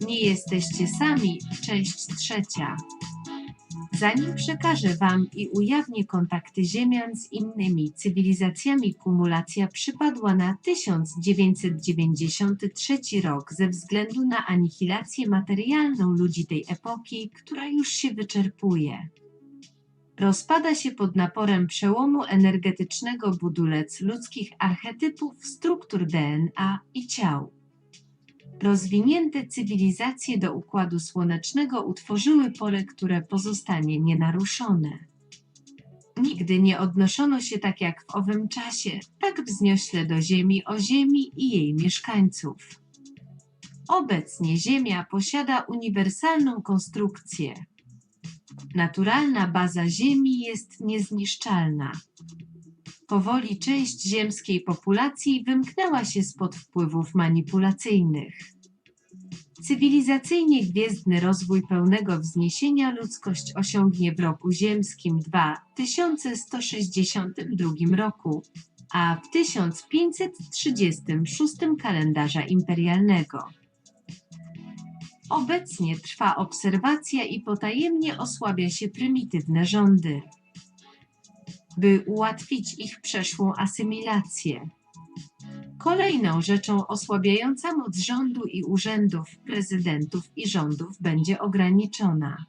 Nie jesteście sami, część trzecia. Zanim przekażę Wam i ujawnię kontakty Ziemian z innymi cywilizacjami, kumulacja przypadła na 1993 rok ze względu na anihilację materialną ludzi tej epoki, która już się wyczerpuje. Rozpada się pod naporem przełomu energetycznego budulec ludzkich archetypów, struktur DNA i ciał. Rozwinięte cywilizacje do Układu Słonecznego utworzyły pole, które pozostanie nienaruszone. Nigdy nie odnoszono się tak jak w owym czasie, tak wzniośle do Ziemi, o Ziemi i jej mieszkańców. Obecnie Ziemia posiada uniwersalną konstrukcję. Naturalna baza Ziemi jest niezniszczalna. Powoli część ziemskiej populacji wymknęła się spod wpływów manipulacyjnych. Cywilizacyjnie gwiezdny rozwój pełnego wzniesienia ludzkość osiągnie w roku ziemskim 2162 roku, a w 1536 kalendarza imperialnego. Obecnie trwa obserwacja i potajemnie osłabia się prymitywne rządy by ułatwić ich przeszłą asymilację. Kolejną rzeczą osłabiająca moc rządu i urzędów, prezydentów i rządów będzie ograniczona.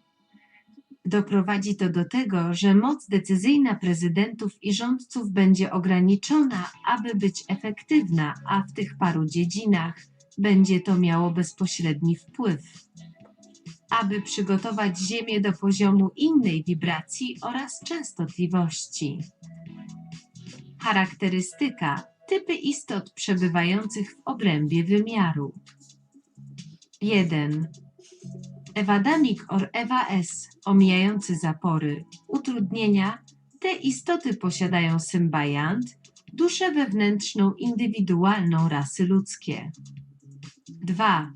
Doprowadzi to do tego, że moc decyzyjna prezydentów i rządców będzie ograniczona, aby być efektywna, a w tych paru dziedzinach będzie to miało bezpośredni wpływ aby przygotować Ziemię do poziomu innej wibracji oraz częstotliwości. Charakterystyka typy istot przebywających w obrębie wymiaru. 1. Ewadamik or Ewa S, omijający zapory, utrudnienia, te istoty posiadają symbajant, duszę wewnętrzną indywidualną rasy ludzkie. 2.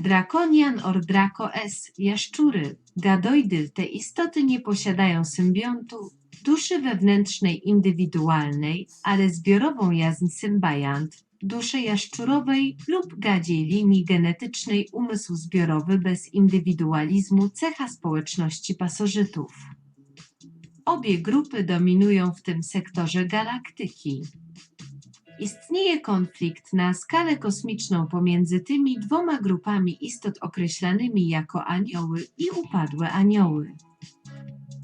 Drakonian or Draco S, jaszczury, gadoidy, te istoty nie posiadają symbiontu, duszy wewnętrznej indywidualnej, ale zbiorową jaźń symbajant, duszy jaszczurowej lub gadziej linii genetycznej umysł zbiorowy bez indywidualizmu cecha społeczności pasożytów. Obie grupy dominują w tym sektorze galaktyki. Istnieje konflikt na skalę kosmiczną pomiędzy tymi dwoma grupami istot określanymi jako anioły i upadłe anioły.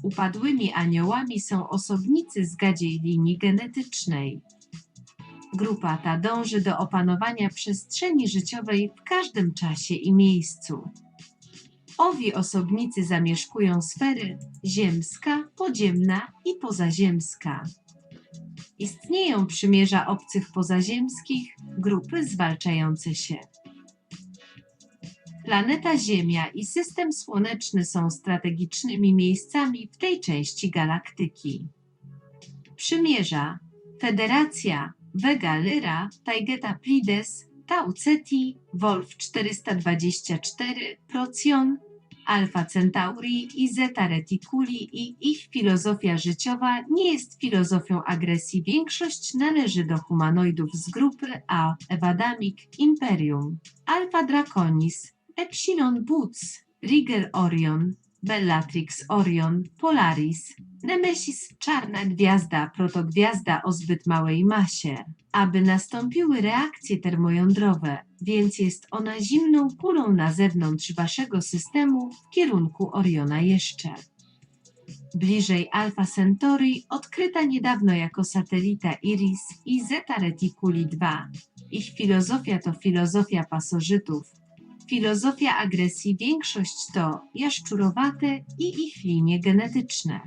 Upadłymi aniołami są osobnicy z gadziej linii genetycznej. Grupa ta dąży do opanowania przestrzeni życiowej w każdym czasie i miejscu. Owi osobnicy zamieszkują sfery ziemska, podziemna i pozaziemska. Istnieją przymierza obcych pozaziemskich, grupy zwalczające się. Planeta Ziemia i system słoneczny są strategicznymi miejscami w tej części galaktyki. Przymierza Federacja Vega Lyra, Taigeta Plides, Tau Ceti, Wolf 424, Procyon, Alfa Centauri i Zeta Reticuli i ich filozofia życiowa nie jest filozofią agresji. Większość należy do humanoidów z grupy A, Evadamic, Imperium, Alpha Draconis, Epsilon Boots, Rigel Orion, Bellatrix Orion, Polaris, Nemesis Czarna Gwiazda, protogwiazda o zbyt małej masie, aby nastąpiły reakcje termojądrowe, więc jest ona zimną kulą na zewnątrz waszego systemu w kierunku Oriona jeszcze. Bliżej Alpha Centauri odkryta niedawno jako satelita Iris i Zeta Reticuli 2. Ich filozofia to filozofia pasożytów, filozofia agresji większość to jaszczurowate i ich linie genetyczne.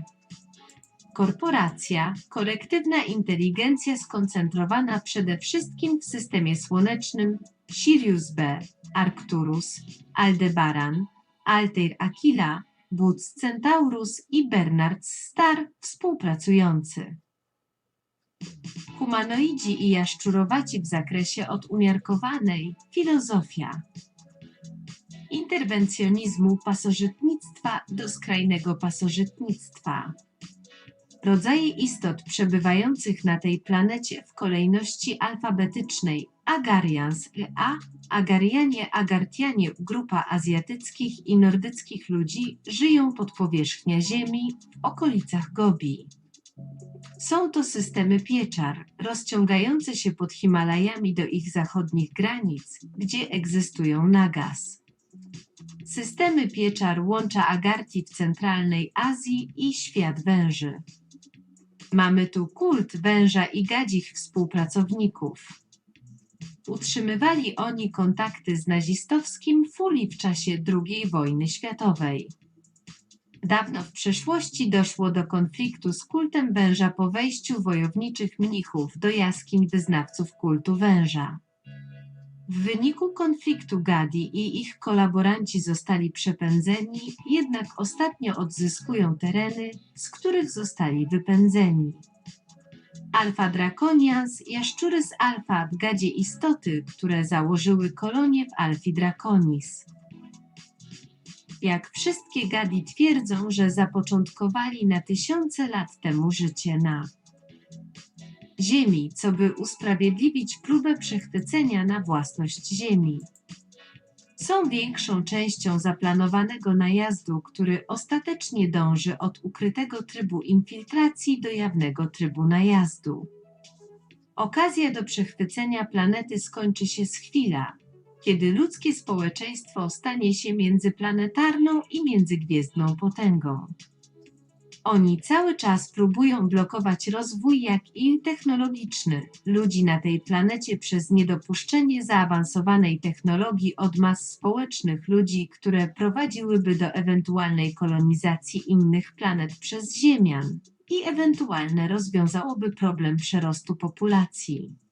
Korporacja, kolektywna inteligencja skoncentrowana przede wszystkim w systemie słonecznym Sirius B, Arcturus, Aldebaran, Altair Aquila, Wódz Centaurus i Bernard Star współpracujący. Humanoidzi i jaszczurowaci w zakresie od umiarkowanej filozofia interwencjonizmu pasożytnictwa do skrajnego pasożytnictwa. Rodzaje istot przebywających na tej planecie w kolejności alfabetycznej Agarians a Agarianie Agartianie grupa azjatyckich i nordyckich ludzi żyją pod powierzchnią ziemi w okolicach Gobi. Są to systemy pieczar, rozciągające się pod Himalajami do ich zachodnich granic, gdzie egzystują nagas. Systemy pieczar łącza Agarti w centralnej Azji i świat węży. Mamy tu kult węża i gadzich współpracowników. Utrzymywali oni kontakty z nazistowskim Fuli w czasie II wojny światowej. Dawno w przeszłości doszło do konfliktu z kultem węża po wejściu wojowniczych mnichów do jaskiń wyznawców kultu węża. W wyniku konfliktu Gadi i ich kolaboranci zostali przepędzeni, jednak ostatnio odzyskują tereny, z których zostali wypędzeni. Alfa Draconians, jaszczury z alfa w gadzie istoty, które założyły kolonie w Alfi Draconis. Jak wszystkie gadi twierdzą, że zapoczątkowali na tysiące lat temu życie na Ziemi, co by usprawiedliwić próbę przechwycenia na własność Ziemi. Są większą częścią zaplanowanego najazdu, który ostatecznie dąży od ukrytego trybu infiltracji do jawnego trybu najazdu. Okazja do przechwycenia planety skończy się z chwila, kiedy ludzkie społeczeństwo stanie się międzyplanetarną i międzygwiezdną potęgą. Oni cały czas próbują blokować rozwój jak i technologiczny ludzi na tej planecie przez niedopuszczenie zaawansowanej technologii od mas społecznych ludzi, które prowadziłyby do ewentualnej kolonizacji innych planet przez Ziemian i ewentualne rozwiązałoby problem przerostu populacji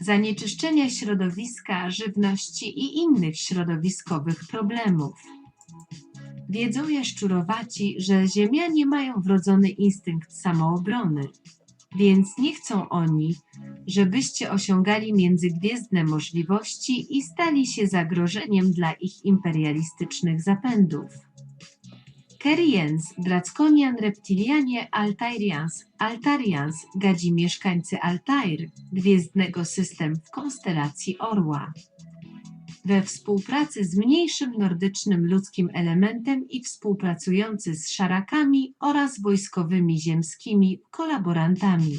zanieczyszczenia środowiska, żywności i innych środowiskowych problemów. Wiedzą jaszczurowaci, że ziemianie mają wrodzony instynkt samoobrony, więc nie chcą oni, żebyście osiągali międzygwiezdne możliwości i stali się zagrożeniem dla ich imperialistycznych zapędów. Keriens, Drackonian, Reptilianie, Altairians, Altarians, gadzi mieszkańcy Altair, gwiezdnego system w konstelacji Orła. We współpracy z mniejszym nordycznym ludzkim elementem i współpracujący z szarakami oraz wojskowymi ziemskimi kolaborantami.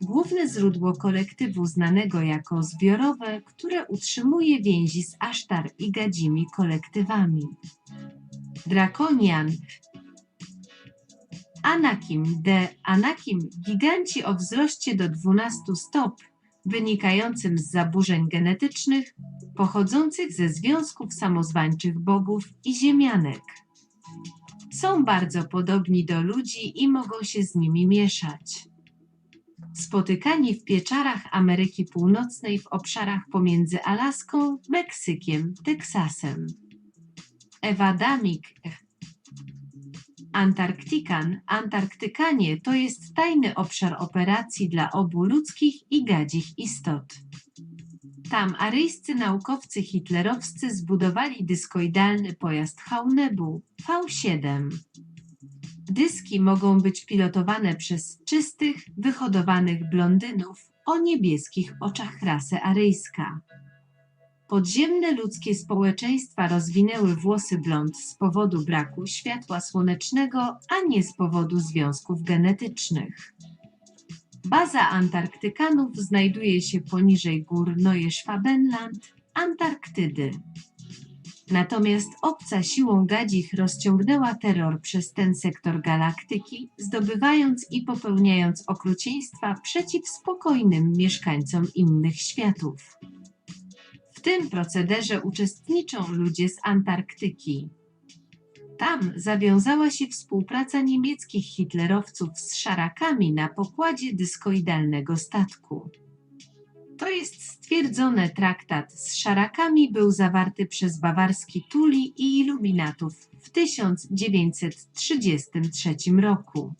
Główne źródło kolektywu znanego jako zbiorowe, które utrzymuje więzi z Asztar i gadzimi kolektywami. Drakonian, Anakim de Anakim, giganci o wzroście do 12 stop, wynikającym z zaburzeń genetycznych, pochodzących ze związków samozwańczych bogów i ziemianek. Są bardzo podobni do ludzi i mogą się z nimi mieszać. Spotykani w pieczarach Ameryki Północnej w obszarach pomiędzy Alaską, Meksykiem, Teksasem. Ewadamik Antarktykan, Antarktykanie to jest tajny obszar operacji dla obu ludzkich i gadzich istot. Tam aryjscy naukowcy hitlerowscy zbudowali dyskoidalny pojazd Haunebu V7. Dyski mogą być pilotowane przez czystych, wyhodowanych blondynów o niebieskich oczach rasy aryjska. Podziemne ludzkie społeczeństwa rozwinęły włosy blond z powodu braku światła słonecznego, a nie z powodu związków genetycznych. Baza Antarktykanów znajduje się poniżej gór Neue Schwabenland, Antarktydy. Natomiast obca siłą gadzich rozciągnęła terror przez ten sektor galaktyki, zdobywając i popełniając okrucieństwa przeciw spokojnym mieszkańcom innych światów. Tym procederze uczestniczą ludzie z Antarktyki. Tam zawiązała się współpraca niemieckich hitlerowców z szarakami na pokładzie dyskoidalnego statku. To jest stwierdzone traktat z szarakami był zawarty przez bawarski Tuli i iluminatów w 1933 roku.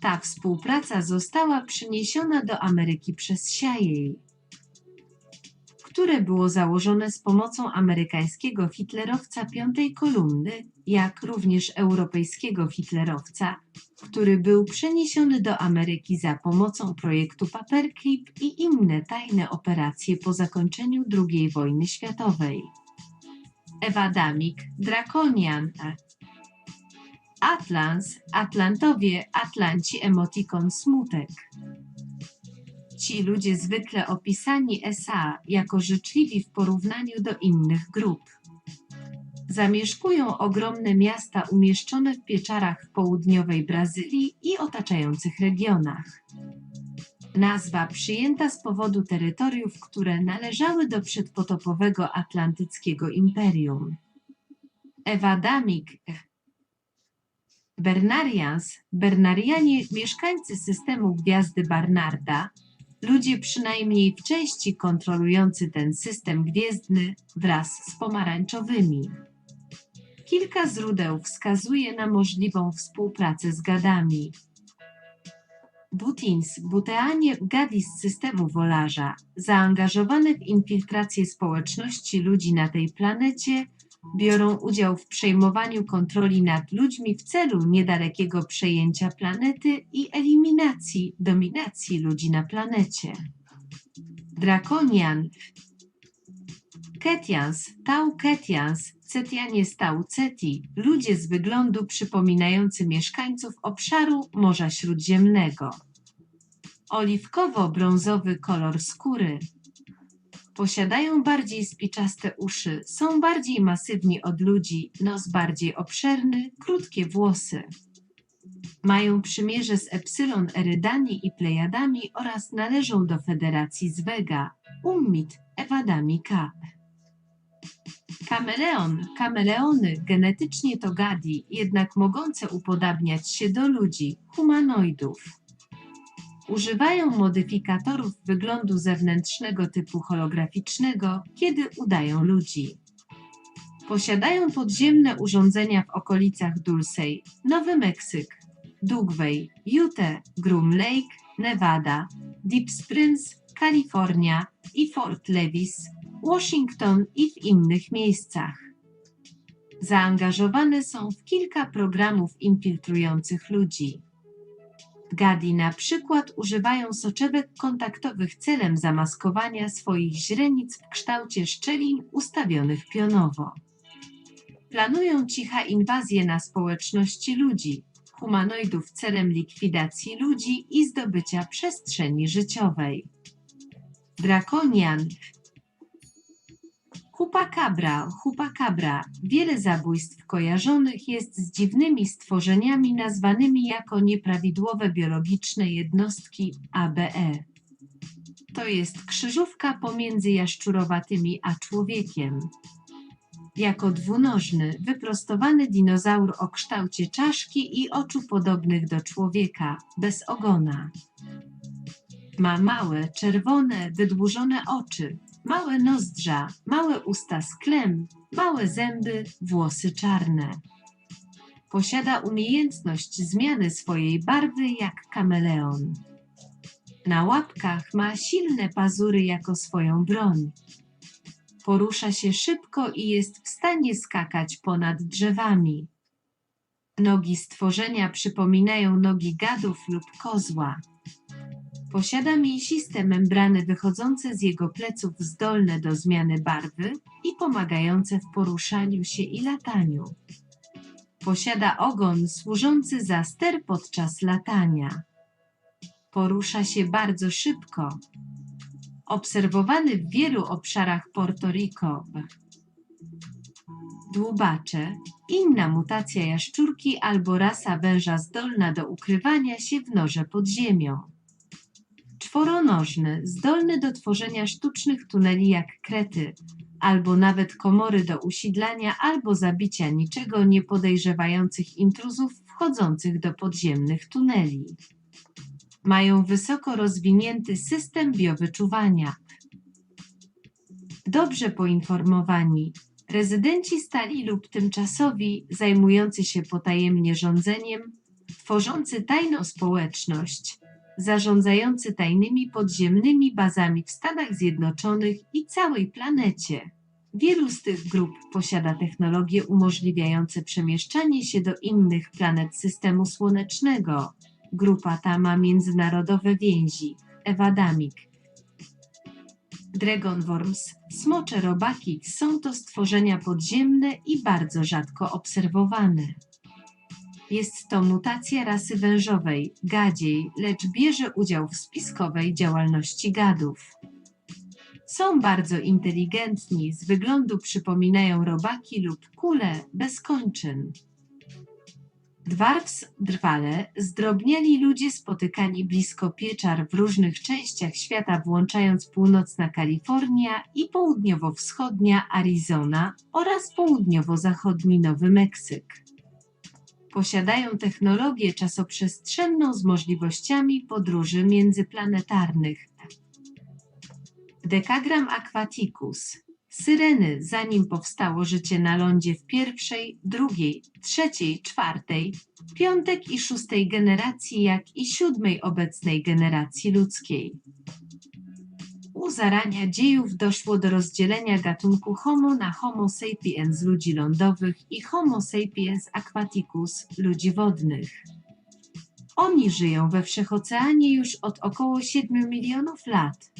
Ta współpraca została przyniesiona do Ameryki przez CIA które było założone z pomocą amerykańskiego hitlerowca piątej kolumny, jak również europejskiego hitlerowca, który był przeniesiony do Ameryki za pomocą projektu Paperclip i inne tajne operacje po zakończeniu II wojny światowej. Ewadamik, Drakonian, Atlans, Atlantowie, Atlanci, emotikon, smutek. Ci ludzie zwykle opisani SA jako życzliwi w porównaniu do innych grup. Zamieszkują ogromne miasta umieszczone w pieczarach w południowej Brazylii i otaczających regionach. Nazwa przyjęta z powodu terytoriów, które należały do przedpotopowego atlantyckiego imperium. Ewadamik Bernarians, Bernarianie, mieszkańcy systemu gwiazdy Barnarda, ludzie przynajmniej w części kontrolujący ten system gwiezdny wraz z pomarańczowymi. Kilka źródeł wskazuje na możliwą współpracę z gadami. Butins, Buteanie, gadi z systemu Wolarza, zaangażowane w infiltrację społeczności ludzi na tej planecie, biorą udział w przejmowaniu kontroli nad ludźmi w celu niedalekiego przejęcia planety i eliminacji dominacji ludzi na planecie. Drakonian Ketians, Tau Ketians, Cetianie Stau Ceti, ludzie z wyglądu przypominający mieszkańców obszaru Morza Śródziemnego. Oliwkowo-brązowy kolor skóry, Posiadają bardziej spiczaste uszy, są bardziej masywni od ludzi, nos bardziej obszerny, krótkie włosy. Mają przymierze z Epsilon Erydani i Plejadami oraz należą do Federacji z Vega, Ummit, Ewadami K. Kameleon, kameleony genetycznie to gadi, jednak mogące upodabniać się do ludzi, humanoidów. Używają modyfikatorów wyglądu zewnętrznego typu holograficznego, kiedy udają ludzi. Posiadają podziemne urządzenia w okolicach Dulcey, Nowy Meksyk, Dugway, Utah, Groom Lake, Nevada, Deep Springs, Kalifornia i Fort Lewis, Washington i w innych miejscach. Zaangażowane są w kilka programów infiltrujących ludzi. Gadi na przykład używają soczewek kontaktowych celem zamaskowania swoich źrenic w kształcie szczelin ustawionych pionowo. Planują cicha inwazję na społeczności ludzi, humanoidów celem likwidacji ludzi i zdobycia przestrzeni życiowej. Drakonian Chupacabra, chupacabra, wiele zabójstw kojarzonych jest z dziwnymi stworzeniami nazwanymi jako nieprawidłowe biologiczne jednostki ABE. To jest krzyżówka pomiędzy jaszczurowatymi a człowiekiem. Jako dwunożny, wyprostowany dinozaur o kształcie czaszki i oczu podobnych do człowieka, bez ogona. Ma małe, czerwone, wydłużone oczy, małe nozdrza, małe usta z klem, małe zęby, włosy czarne. Posiada umiejętność zmiany swojej barwy jak kameleon. Na łapkach ma silne pazury jako swoją broń. Porusza się szybko i jest w stanie skakać ponad drzewami. Nogi stworzenia przypominają nogi gadów lub kozła. Posiada mięsiste membrany wychodzące z jego pleców zdolne do zmiany barwy i pomagające w poruszaniu się i lataniu. Posiada ogon służący za ster podczas latania. Porusza się bardzo szybko. Obserwowany w wielu obszarach Porto Rico. Dłubacze, inna mutacja jaszczurki albo rasa węża zdolna do ukrywania się w norze pod ziemią czworonożny, zdolny do tworzenia sztucznych tuneli jak krety, albo nawet komory do usidlania albo zabicia niczego nie podejrzewających intruzów wchodzących do podziemnych tuneli. Mają wysoko rozwinięty system biowyczuwania. Dobrze poinformowani, rezydenci stali lub tymczasowi, zajmujący się potajemnie rządzeniem, tworzący tajną społeczność, zarządzający tajnymi podziemnymi bazami w Stanach Zjednoczonych i całej planecie. Wielu z tych grup posiada technologie umożliwiające przemieszczanie się do innych planet systemu słonecznego. Grupa ta ma międzynarodowe więzi. Ewadamik. Dragonworms, smocze robaki są to stworzenia podziemne i bardzo rzadko obserwowane. Jest to mutacja rasy wężowej, gadziej, lecz bierze udział w spiskowej działalności gadów. Są bardzo inteligentni, z wyglądu przypominają robaki lub kule bez kończyn. Dwarfs drwale zdrobniali ludzie spotykani blisko pieczar w różnych częściach świata, włączając północna Kalifornia i południowo-wschodnia Arizona oraz południowo-zachodni Nowy Meksyk. Posiadają technologię czasoprzestrzenną z możliwościami podróży międzyplanetarnych. Dekagram Aquaticus. Syreny, zanim powstało życie na lądzie w pierwszej, drugiej, trzeciej, czwartej, piątek i szóstej generacji, jak i siódmej obecnej generacji ludzkiej. U zarania dziejów doszło do rozdzielenia gatunku Homo na Homo sapiens ludzi lądowych i Homo sapiens aquaticus ludzi wodnych. Oni żyją we wszechoceanie już od około 7 milionów lat.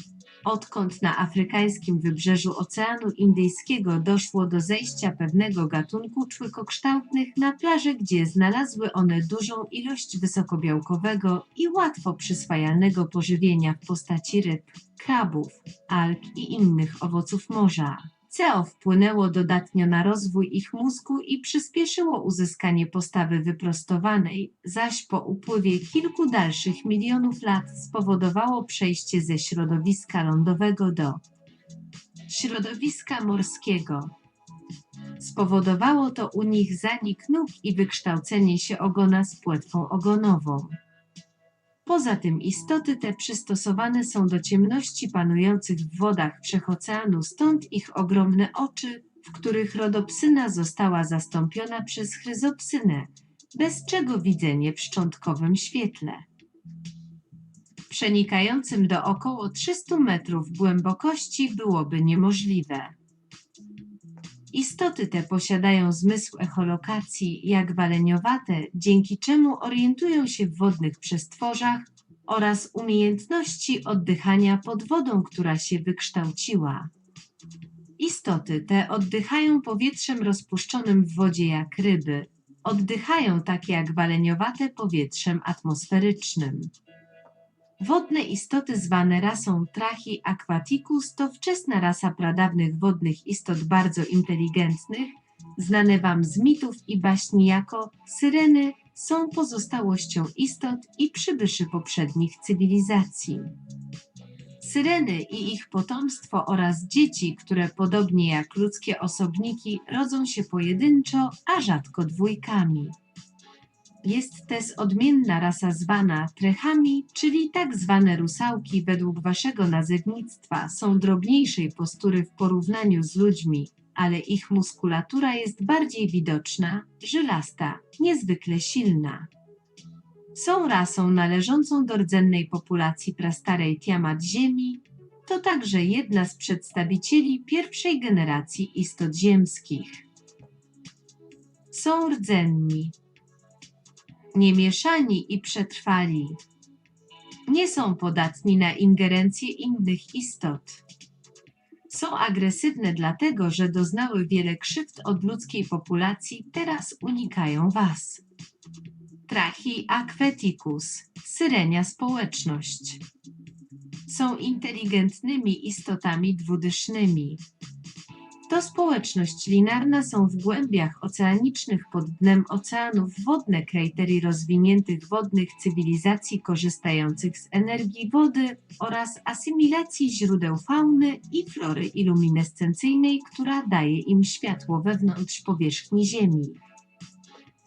Odkąd na afrykańskim wybrzeżu Oceanu Indyjskiego doszło do zejścia pewnego gatunku człykokształtnych na plaży, gdzie znalazły one dużą ilość wysokobiałkowego i łatwo przyswajalnego pożywienia w postaci ryb, krabów, alg i innych owoców morza. CO wpłynęło dodatnio na rozwój ich mózgu i przyspieszyło uzyskanie postawy wyprostowanej, zaś po upływie kilku dalszych milionów lat spowodowało przejście ze środowiska lądowego do środowiska morskiego. Spowodowało to u nich zanik nóg i wykształcenie się ogona z płetwą ogonową. Poza tym istoty te przystosowane są do ciemności panujących w wodach wszechoceanu, stąd ich ogromne oczy, w których rodopsyna została zastąpiona przez chryzopsynę, bez czego widzenie w szczątkowym świetle. Przenikającym do około 300 metrów głębokości byłoby niemożliwe. Istoty te posiadają zmysł echolokacji jak waleniowate, dzięki czemu orientują się w wodnych przestworzach oraz umiejętności oddychania pod wodą, która się wykształciła. Istoty te oddychają powietrzem rozpuszczonym w wodzie jak ryby. Oddychają tak jak waleniowate powietrzem atmosferycznym. Wodne istoty zwane rasą Trachi aquaticus to wczesna rasa pradawnych wodnych istot bardzo inteligentnych, znane wam z mitów i baśni jako syreny, są pozostałością istot i przybyszy poprzednich cywilizacji. Syreny i ich potomstwo oraz dzieci, które podobnie jak ludzkie osobniki rodzą się pojedynczo, a rzadko dwójkami. Jest też odmienna rasa zwana trechami, czyli tak zwane rusałki według waszego nazewnictwa są drobniejszej postury w porównaniu z ludźmi, ale ich muskulatura jest bardziej widoczna, żylasta, niezwykle silna. Są rasą należącą do rdzennej populacji prastarej Tiamat Ziemi, to także jedna z przedstawicieli pierwszej generacji istot ziemskich. Są rdzenni, niemieszani i przetrwali. Nie są podatni na ingerencję innych istot. Są agresywne dlatego, że doznały wiele krzywd od ludzkiej populacji, teraz unikają was. Trachi aqueticus, syrenia społeczność. Są inteligentnymi istotami dwudysznymi. To społeczność linarna są w głębiach oceanicznych pod dnem oceanów wodne krajtery rozwiniętych wodnych cywilizacji korzystających z energii wody oraz asymilacji źródeł fauny i flory iluminescencyjnej, która daje im światło wewnątrz powierzchni Ziemi.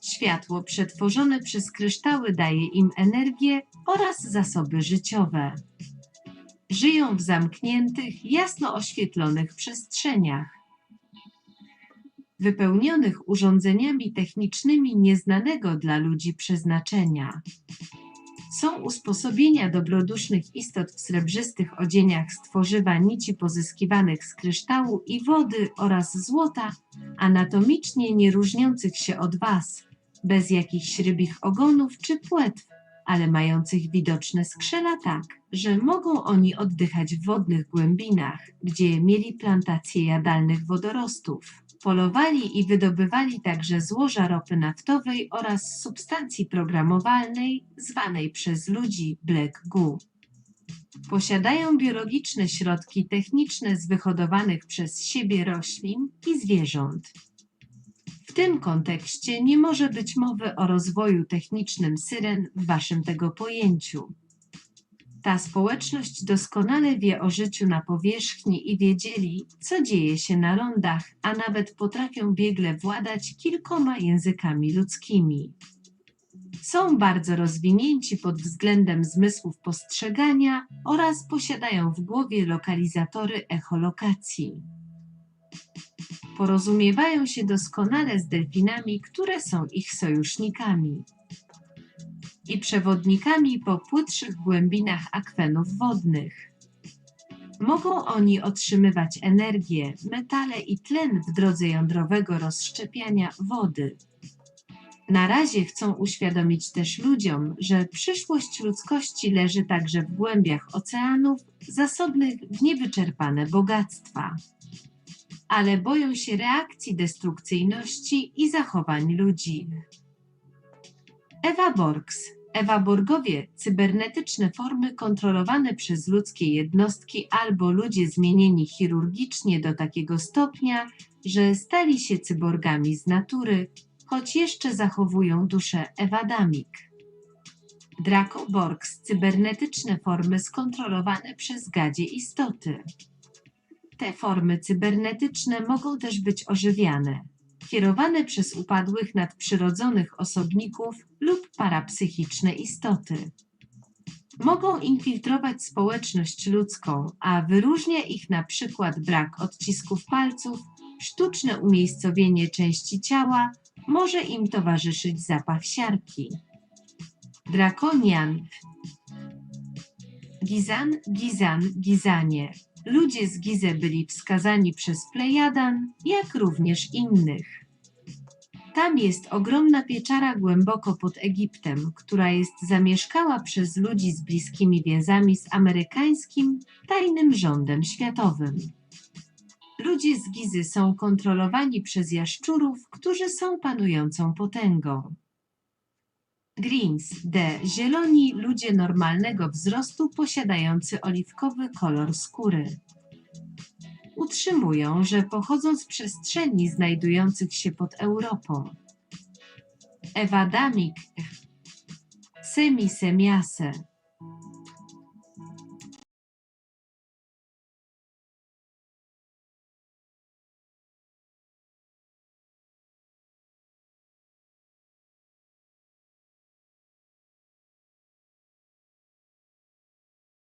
Światło przetworzone przez kryształy daje im energię oraz zasoby życiowe. Żyją w zamkniętych, jasno oświetlonych przestrzeniach wypełnionych urządzeniami technicznymi nieznanego dla ludzi przeznaczenia. Są usposobienia dobrodusznych istot w srebrzystych odzieniach z tworzywa nici pozyskiwanych z kryształu i wody oraz złota, anatomicznie nie różniących się od was, bez jakichś rybich ogonów czy płetw, ale mających widoczne skrzela tak, że mogą oni oddychać w wodnych głębinach, gdzie mieli plantacje jadalnych wodorostów. Polowali i wydobywali także złoża ropy naftowej oraz substancji programowalnej zwanej przez ludzi Black Goo. Posiadają biologiczne środki techniczne z wyhodowanych przez siebie roślin i zwierząt. W tym kontekście nie może być mowy o rozwoju technicznym syren w waszym tego pojęciu. Ta społeczność doskonale wie o życiu na powierzchni i wiedzieli, co dzieje się na lądach, a nawet potrafią biegle władać kilkoma językami ludzkimi. Są bardzo rozwinięci pod względem zmysłów postrzegania oraz posiadają w głowie lokalizatory echolokacji. Porozumiewają się doskonale z delfinami, które są ich sojusznikami i przewodnikami po płytszych głębinach akwenów wodnych. Mogą oni otrzymywać energię, metale i tlen w drodze jądrowego rozszczepiania wody. Na razie chcą uświadomić też ludziom, że przyszłość ludzkości leży także w głębiach oceanów, zasobnych w niewyczerpane bogactwa. Ale boją się reakcji destrukcyjności i zachowań ludzi. Ewa Borgs. Ewa Borgowie, cybernetyczne formy kontrolowane przez ludzkie jednostki albo ludzie zmienieni chirurgicznie do takiego stopnia, że stali się cyborgami z natury, choć jeszcze zachowują duszę Ewadamik. Draco Borgs, cybernetyczne formy skontrolowane przez gadzie istoty. Te formy cybernetyczne mogą też być ożywiane kierowane przez upadłych nadprzyrodzonych osobników lub parapsychiczne istoty. Mogą infiltrować społeczność ludzką, a wyróżnia ich na przykład brak odcisków palców, sztuczne umiejscowienie części ciała, może im towarzyszyć zapach siarki. Drakonian Gizan, Gizan, Gizanie Ludzie z Gize byli wskazani przez Plejadan, jak również innych. Tam jest ogromna pieczara głęboko pod Egiptem, która jest zamieszkała przez ludzi z bliskimi więzami z amerykańskim tajnym rządem światowym. Ludzie z Gizy są kontrolowani przez jaszczurów, którzy są panującą potęgą. Greens D. Zieloni ludzie normalnego wzrostu posiadający oliwkowy kolor skóry. Utrzymują, że pochodzą z przestrzeni znajdujących się pod Europą. Ewadamik Semisemiase